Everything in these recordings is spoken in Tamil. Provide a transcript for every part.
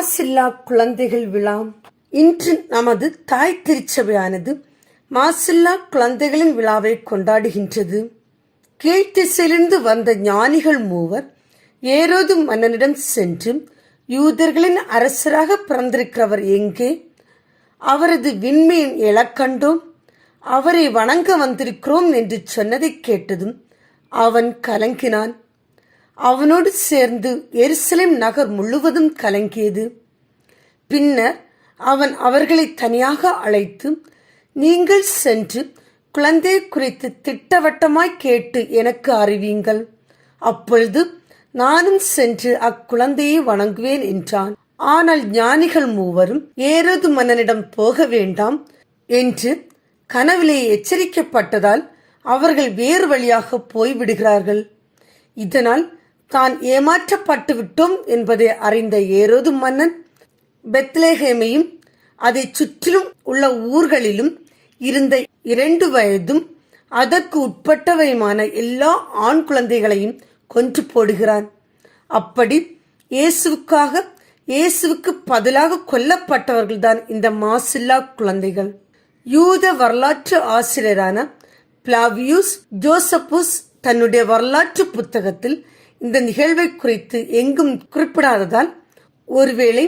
மாசில்லா குழந்தைகள் விழா. இன்று நமது தாய் திருச்சபையானது மாசில்லா குழந்தைகளின் விழாவை கொண்டாடுகின்றது. கீழ்த்திசையிலிருந்து வந்த ஞானிகள் மூவர் ஏரோது மன்னனிடம் சென்று யூதர்களின் அரசராக பிறந்திருக்கிறவர் எங்கே? அவரது விண்மையின் இழக்கண்டோம் அவரை வணங்க வந்திருக்கிறோம் என்று சொன்னதைக் கேட்டதும் அவன் கலங்கினான். அவனோடு சேர்ந்து எருசலேம் நகர் முழுவதும் கலங்கியது. பின்னர் அவன் அவர்களை தனியாக அழைத்து நீங்கள் சென்று குழந்தை குறித்து திட்டவட்டமாய் கேட்டு எனக்கு அறிவீங்கள் அப்பொழுது நானும் சென்று அக்குழந்தையை வணங்குவேன் என்றான். ஆனால் ஞானிகள் மூவரும் ஏரோது மன்னனிடம் போக வேண்டாம் என்று கனவிலே எச்சரிக்கப்பட்டதால் அவர்கள் வேறு வழியாக போய்விடுகிறார்கள். இதனால் தான் ஏமாற்றப்பட்டு விட்டோம் என்பதை அறிந்த ஏரோது மன்னன் பெத்லேஹேமையும் அதை சுற்றிலும் உள்ள ஊர்களிலும் இருந்த இரண்டு வயதும் அதற்கு உட்பட்டவையுமான எல்லா ஆண் குழந்தைகளையும் கொன்று போடுகிறான். அப்படி இயேசுவுக்காக இயேசுவுக்கு பதிலாக கொல்லப்பட்டவர்கள்தான் இந்த மாசில்லா குழந்தைகள். யூத வரலாற்று ஆசிரியரான பிளாவியூஸ் ஜோசப்புஸ் தன்னுடைய வரலாற்று புத்தகத்தில் இந்த நிகழ்வை குறித்து எங்கும் குறிப்பிடாததால் ஒருவேளை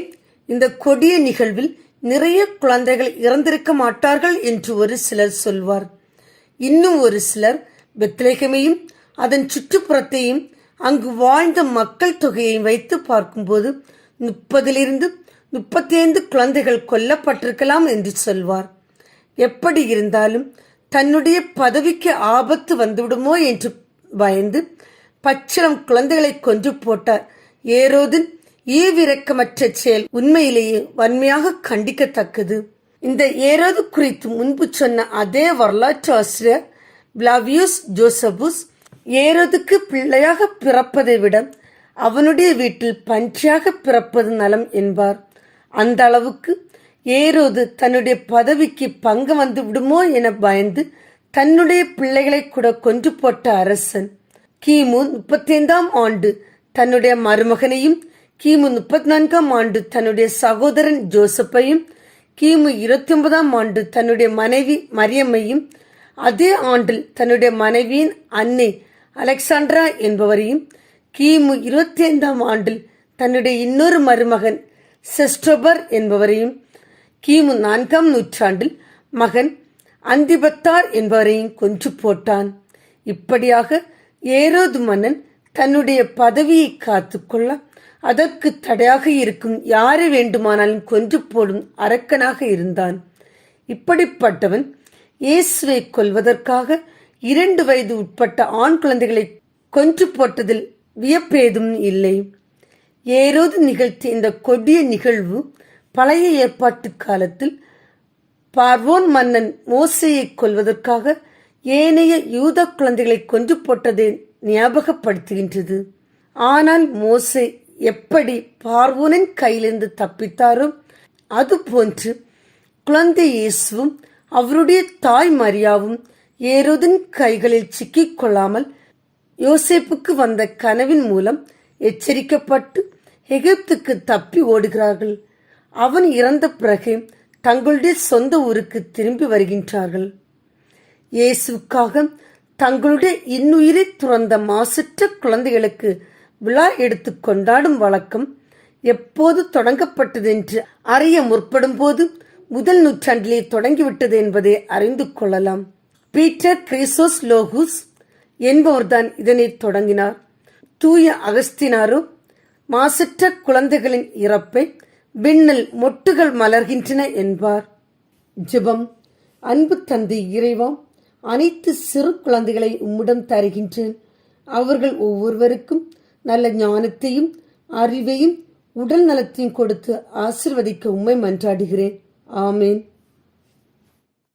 இந்த கொடிய நிகழ்வில் நிறைய குழந்தைகள் இறந்திருக்க மாட்டார்கள் என்று ஒரு சிலர் சொல்வார். இன்னும் ஒரு சிலர் பெத்லேகமையும் அதன் சுற்றுப்புறத்தையும் அங்கு வாழ்ந்த மக்கள் தொகையையும் வைத்து பார்க்கும்போது முப்பதிலிருந்து முப்பத்தி ஐந்து குழந்தைகள் கொல்லப்பட்டிருக்கலாம் என்று சொல்வார். எப்படி இருந்தாலும் தன்னுடைய பதவிக்கு ஆபத்து வந்துவிடுமோ என்று பயந்து பச்சிளம் குழந்தைகளை கொன்று போட்டார். ஏரோதின் ஈவிரக்கமற்ற செயல் உண்மையிலேயே வன்மையாக கண்டிக்கத்தக்கது. இந்த ஏரோது குறித்து முன்பு சொன்ன அதே வரலாற்று ஆசிரியர் பிளாவியூஸ் ஜோசபுஸ் ஏரோதுக்கு பிள்ளையாக பிறப்பதை விட அவனுடைய வீட்டில் பன்றியாக பிறப்பது நலம் என்பார். அந்த அளவுக்கு ஏரோது தன்னுடைய பதவிக்கு பங்கு வந்து விடுமோ என பயந்து தன்னுடைய பிள்ளைகளை கூட கொன்று போட்ட அரசன். கிமு முப்பத்தி ஐந்தாம் ஆண்டு தன்னுடைய மருமகனையும் கிமு முப்பத்தி நான்காம் ஆண்டு தன்னுடைய சகோதரன் ஜோசப்பையும் கிமு இருபத்தி ஒன்பதாம் ஆண்டு தன்னுடைய மனைவி மரியம்மையும் அதே ஆண்டில் தன்னுடைய மனைவியின் அன்னை அலெக்சாண்ட்ரா என்பவரையும் கிமு இருபத்தி ஐந்தாம் ஆண்டில் தன்னுடைய இன்னொரு மருமகன் செஸ்டோபர் என்பவரையும் கிமு நான்காம் நூற்றாண்டில் மகன் அந்திபத்தார் என்பவரையும் கொன்று போட்டான். இப்படியாக ஏரோது மன்னன் தன்னுடைய பதவியை காத்துக்கொள்ள அதற்கு தடையாக இருக்கும் யாரை வேண்டுமானாலும் கொன்று போடும் அரக்கனாக இருந்தான். இப்படிப்பட்டவன் இயேசுவை கொல்வதற்காக இரண்டு வயது உட்பட்ட ஆண் குழந்தைகளை கொன்று போட்டதில் வியப்பேதும் இல்லை. ஏரோது நிகழ்த்திய இந்த கொடிய நிகழ்வு பழைய ஏற்பாட்டு காலத்தில் பார்வோன் மன்னன் மோசையை கொல்வதற்காக ஏனைய யூத குழந்தைகளை கொஞ்சு போட்டதை ஞாபகப்படுத்துகின்றது. ஆனால் மோசே எப்படி பார்வோனின் கையிலிருந்து தப்பித்தாரோ அதுபோன்று குழந்தை இயேசுவும் அவருடைய தாய் மரியாவும் ஏரோதின் கைகளில் சிக்கிக் கொள்ளாமல் யோசேப்புக்கு வந்த கனவின் மூலம் எச்சரிக்கப்பட்டு எகிப்துக்கு தப்பி ஓடுகிறார்கள். அவன் இறந்த பிறகு தங்களுடைய சொந்த ஊருக்கு திரும்பி வருகின்றார்கள். இயேசுக்காக தங்களுடைய இன்னுயிரை துறந்த மாசற்ற குழந்தைகளுக்கு விழா எடுத்து கொண்டாடும் வழக்கம் எப்போது தொடங்கப்பட்டது என்று அறிய முற்படும் போது முதல் நூற்றாண்டிலே தொடங்கிவிட்டது என்பதை அறிந்து கொள்ளலாம். பீட்டர் கிறிசோஸ் லோகுஸ் என்பவர்தான் இதனை தொடங்கினார். தூய அகஸ்தினாரோ மாசற்ற குழந்தைகளின் இறப்பை விண்ணல் மொட்டுகள் மலர்கின்றன என்பார். ஜெபம். அன்பு தந்தை இறைவாம் அனைத்து சிறு குழந்தைகளை உம்மிடம் தருகின்றேன். அவர்கள் ஒவ்வொருவருக்கும் நல்ல ஞானத்தையும் அறிவையும் உடல் நலத்தையும் கொடுத்து ஆசிர்வதிக்க உம்மை மன்றாடுகிறேன். ஆமேன்.